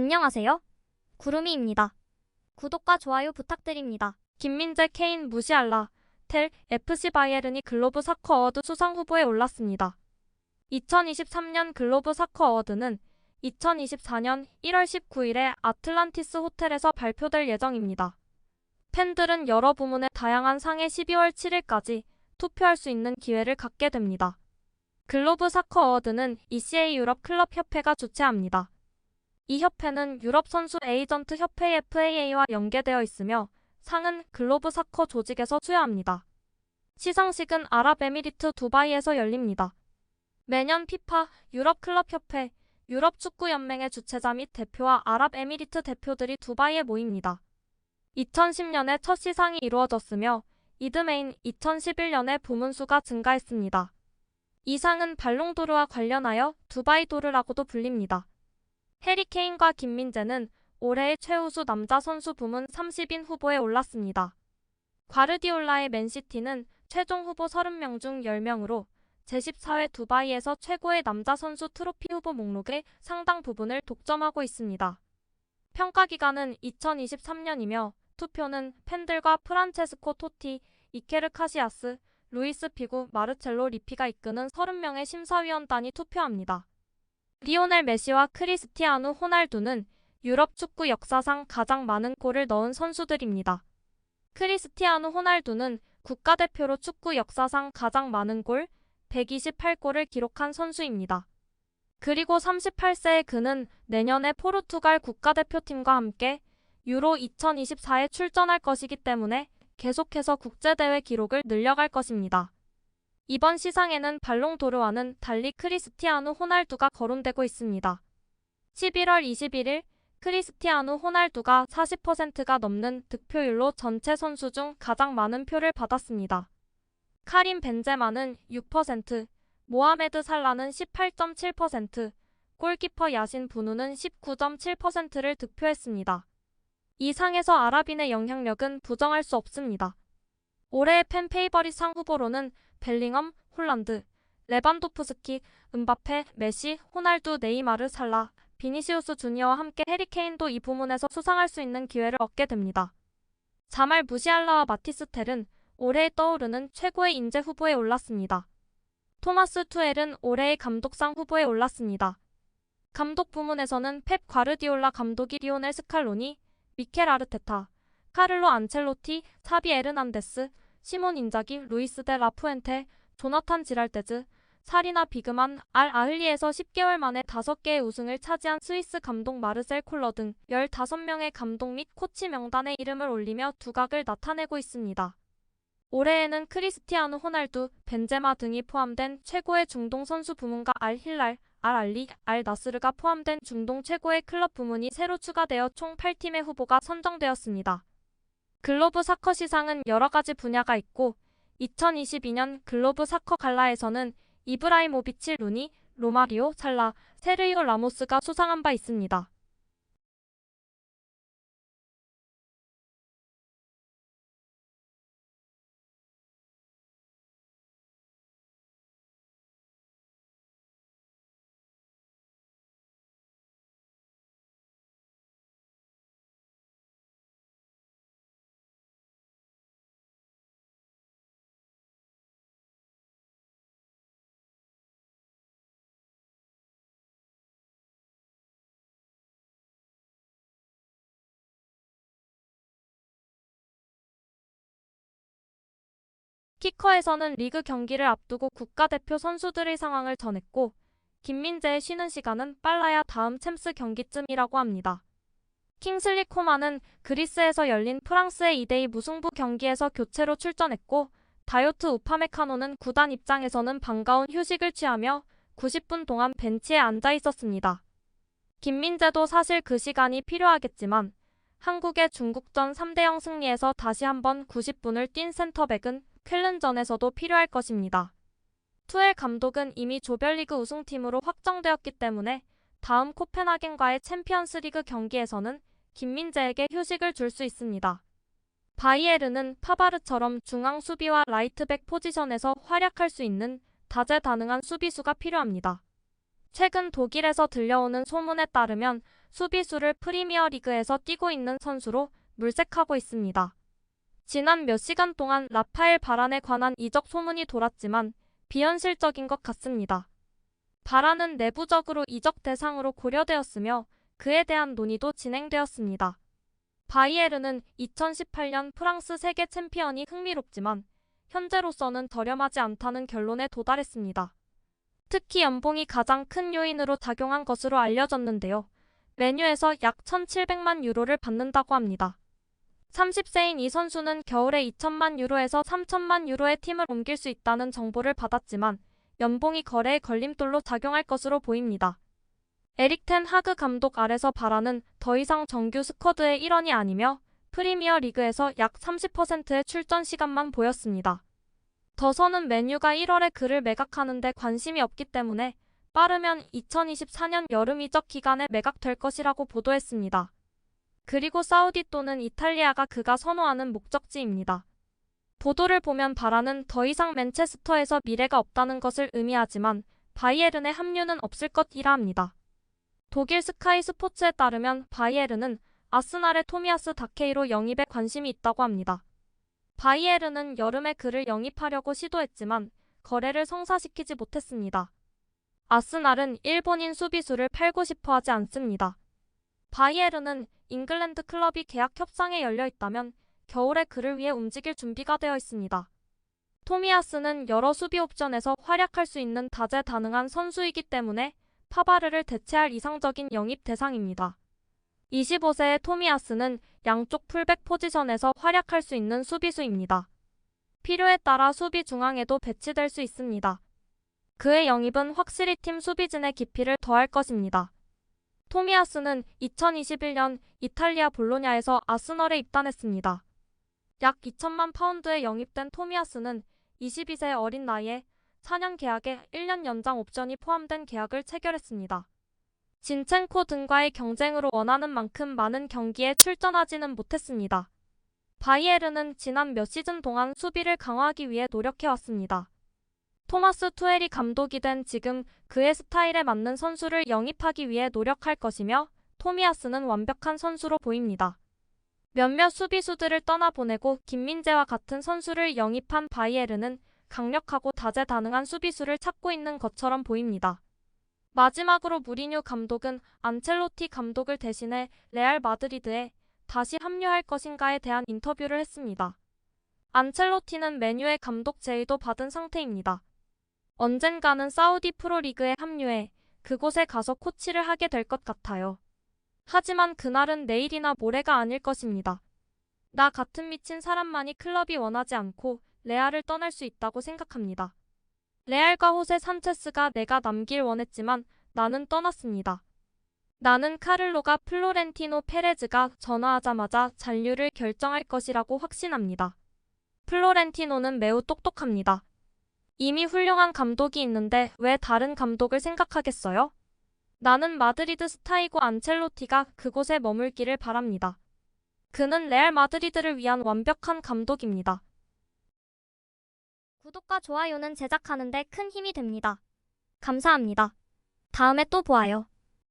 안녕하세요. 구름이입니다. 구독과 좋아요 부탁드립니다. 김민재 케인 무시할라 텔 FC 바이에른이 글로브 사커 어워드 수상 후보에 올랐습니다. 2023년 글로브 사커 어워드는 2024년 1월 19일에 아틀란티스 호텔에서 발표될 예정입니다. 팬들은 여러 부문의 다양한 상에 12월 7일까지 투표할 수 있는 기회를 갖게 됩니다. 글로브 사커 어워드는 ECA 유럽 클럽 협회가 주최합니다. 이 협회는 유럽 선수 에이전트 협회 FAA와 연계되어 있으며 상은 글로브 사커 조직에서 수여합니다. 시상식은 아랍에미리트 두바이에서 열립니다. 매년 피파, 유럽 클럽 협회, 유럽 축구 연맹의 주최자 및 대표와 아랍에미리트 대표들이 두바이에 모입니다. 2010년에 첫 시상이 이루어졌으며 이듬해인 2011년에 부문수가 증가했습니다. 이 상은 발롱도르와 관련하여 두바이 도르라고도 불립니다. 해리 케인과 김민재는 올해의 최우수 남자 선수 부문 30인 후보에 올랐습니다. 과르디올라의 맨시티는 최종 후보 30명 중 10명으로 제14회 두바이에서 최고의 남자 선수 트로피 후보 목록의 상당 부분을 독점하고 있습니다. 평가 기간은 2023년이며 투표는 팬들과 프란체스코 토티, 이케르 카시아스, 루이스 피구, 마르첼로 리피가 이끄는 30명의 심사위원단이 투표합니다. 리오넬 메시와 크리스티아누 호날두는 유럽 축구 역사상 가장 많은 골을 넣은 선수들입니다. 크리스티아누 호날두는 국가대표로 축구 역사상 가장 많은 골 128골을 기록한 선수입니다. 그리고 38세의 그는 내년에 포르투갈 국가대표팀과 함께 유로 2024에 출전할 것이기 때문에 계속해서 국제대회 기록을 늘려갈 것입니다. 이번 시상에는 발롱도르와는 달리 크리스티아누 호날두가 거론되고 있습니다. 11월 21일 크리스티아누 호날두가 40%가 넘는 득표율로 전체 선수 중 가장 많은 표를 받았습니다. 카림 벤제마는 6%, 모하메드 살라는 18.7%, 골키퍼 야신 부누는 19.7%를 득표했습니다. 이 상에서 아랍인의 영향력은 부정할 수 없습니다. 올해의 팬 페이버릿 상 후보로는 벨링엄, 홀란드, 레반도프스키, 은바페, 메시, 호날두, 네이마르, 살라, 비니시우스 주니어와 함께 해리케인도 이 부문에서 수상할 수 있는 기회를 얻게 됩니다. 자말 무시알라와 마티스 텔은 올해에 떠오르는 최고의 인재 후보에 올랐습니다. 토마스 투엘은 올해의 감독상 후보에 올랐습니다. 감독 부문에서는 펩 과르디올라 감독이 리오넬 스칼로니, 미켈 아르테타, 카를로 안첼로티, 사비 에르난데스, 시몬 인자기, 루이스 데 라푸엔테, 조나탄 지랄데즈, 사리나 비그만, 알 아흘리에서 10개월 만에 5개의 우승을 차지한 스위스 감독 마르셀 콜러 등 15명의 감독 및 코치 명단에 이름을 올리며 두각을 나타내고 있습니다. 올해에는 크리스티아누 호날두, 벤제마 등이 포함된 최고의 중동 선수 부문과 알 힐랄, 알 알리, 알 나스르가 포함된 중동 최고의 클럽 부문이 새로 추가되어 총 8팀의 후보가 선정되었습니다. 글로브 사커 시상은 여러 가지 분야가 있고 2022년 글로브 사커 갈라에서는 이브라이모비치 루니, 로마리오, 살라, 세르이오 라모스가 수상한 바 있습니다. 키커에서는 리그 경기를 앞두고 국가대표 선수들의 상황을 전했고 김민재의 쉬는 시간은 빨라야 다음 챔스 경기쯤이라고 합니다. 킹슬리 코마는 그리스에서 열린 프랑스의 2대2 무승부 경기에서 교체로 출전했고 다요트 우파메카노는 구단 입장에서는 반가운 휴식을 취하며 90분 동안 벤치에 앉아 있었습니다. 김민재도 사실 그 시간이 필요하겠지만 한국의 중국전 3대0 승리에서 다시 한번 90분을 뛴 센터백은 쾰른전에서도 필요할 것입니다. 투엘 감독은 이미 조별리그 우승팀으로 확정되었기 때문에 다음 코펜하겐과의 챔피언스리그 경기에서는 김민재에게 휴식을 줄 수 있습니다. 바이에르는 파바르처럼 중앙 수비와 라이트백 포지션에서 활약할 수 있는 다재다능한 수비수가 필요합니다. 최근 독일에서 들려오는 소문에 따르면 수비수를 프리미어 리그에서 뛰고 있는 선수로 물색하고 있습니다. 지난 몇 시간 동안 라파엘 바란에 관한 이적 소문이 돌았지만 비현실적인 것 같습니다. 바란은 내부적으로 이적 대상으로 고려되었으며 그에 대한 논의도 진행되었습니다. 바이에르는 2018년 프랑스 세계 챔피언이 흥미롭지만 현재로서는 저렴하지 않다는 결론에 도달했습니다. 특히 연봉이 가장 큰 요인으로 작용한 것으로 알려졌는데요. 메뉴에서 약 1,700만 유로를 받는다고 합니다. 30세인 이 선수는 겨울에 2천만 유로에서 3천만 유로의 팀을 옮길 수 있다는 정보를 받았지만 연봉이 거래의 걸림돌로 작용할 것으로 보입니다. 에릭 텐 하그 감독 아래서 바라는 더 이상 정규 스쿼드의 일원이 아니며 프리미어 리그에서 약 30%의 출전 시간만 보였습니다. 더서는 메뉴가 1월에 그를 매각하는데 관심이 없기 때문에 빠르면 2024년 여름 이적 기간에 매각될 것이라고 보도했습니다. 그리고 사우디 또는 이탈리아가 그가 선호하는 목적지입니다. 보도를 보면 바라는 더 이상 맨체스터에서 미래가 없다는 것을 의미하지만 바이에른의 합류는 없을 것이라 합니다. 독일 스카이 스포츠에 따르면 바이에른은 아스날의 토미아스 다케이로 영입에 관심이 있다고 합니다. 바이에른은 여름에 그를 영입하려고 시도했지만 거래를 성사시키지 못했습니다. 아스날은 일본인 수비수를 팔고 싶어 하지 않습니다. 바이에른은 잉글랜드 클럽이 계약 협상에 열려 있다면 겨울에 그를 위해 움직일 준비가 되어 있습니다. 토미아스는 여러 수비 옵션에서 활약할 수 있는 다재다능한 선수이기 때문에 파바르를 대체할 이상적인 영입 대상입니다. 25세의 토미아스는 양쪽 풀백 포지션에서 활약할 수 있는 수비수입니다. 필요에 따라 수비 중앙에도 배치될 수 있습니다. 그의 영입은 확실히 팀 수비진의 깊이를 더할 것입니다. 토미아스는 2021년 이탈리아 볼로냐에서 아스널에 입단했습니다. 약 2천만 파운드에 영입된 토미아스는 22세 어린 나이에 4년 계약에 1년 연장 옵션이 포함된 계약을 체결했습니다. 진첸코 등과의 경쟁으로 원하는 만큼 많은 경기에 출전하지는 못했습니다. 바이에르는 지난 몇 시즌 동안 수비를 강화하기 위해 노력해왔습니다. 토마스 투엘이 감독이 된 지금 그의 스타일에 맞는 선수를 영입하기 위해 노력할 것이며 토미아스는 완벽한 선수로 보입니다. 몇몇 수비수들을 떠나보내고 김민재와 같은 선수를 영입한 바이에르는 강력하고 다재다능한 수비수를 찾고 있는 것처럼 보입니다. 마지막으로 무리뉴 감독은 안첼로티 감독을 대신해 레알 마드리드에 다시 합류할 것인가에 대한 인터뷰를 했습니다. 안첼로티는 메뉴의 감독 제의도 받은 상태입니다. 언젠가는 사우디 프로리그에 합류해 그곳에 가서 코치를 하게 될 것 같아요. 하지만 그날은 내일이나 모레가 아닐 것입니다. 나 같은 미친 사람만이 클럽이 원하지 않고 레알을 떠날 수 있다고 생각합니다. 레알과 호세 산체스가 내가 남길 원했지만 나는 떠났습니다. 나는 카를로가 플로렌티노 페레즈가 전화하자마자 잔류를 결정할 것이라고 확신합니다. 플로렌티노는 매우 똑똑합니다. 이미 훌륭한 감독이 있는데 왜 다른 감독을 생각하겠어요? 나는 마드리드 스타이고 안첼로티가 그곳에 머물기를 바랍니다. 그는 레알 마드리드를 위한 완벽한 감독입니다. 구독과 좋아요는 제작하는데 큰 힘이 됩니다. 감사합니다. 다음에 또 보아요.